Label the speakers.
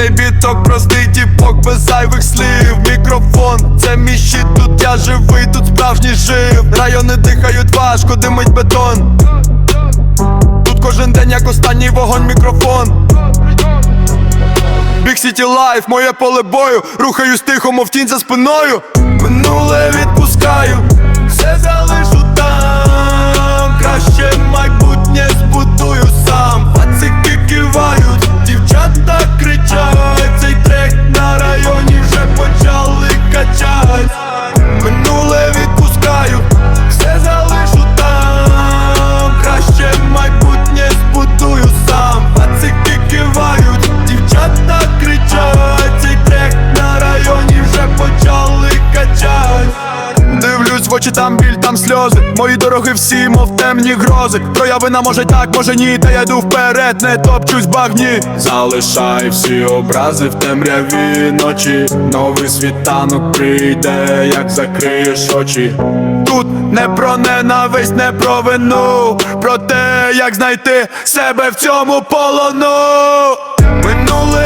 Speaker 1: цей біток, простий тіпок без зайвих слів. Мікрофон, це мій щит, тут я живий, тут справжній жив. Райони дихають важко, димить бетон. Тут кожен день, як останній вогонь, мікрофон. Big City Life, моє поле бою, рухаюсь тихо, мов тінь за спиною. Минуле відпускаю, все залишу в очі, там біль, там сльози. Мої дороги всі, мов темні грози. Проявина може так, може ні, та я йду вперед, не топчусь багні. Залишай всі образи в темряві ночі. Новий світанок прийде, як закриєш очі. Тут не про ненависть, не про вину, про те, як знайти себе в цьому полону. Минуле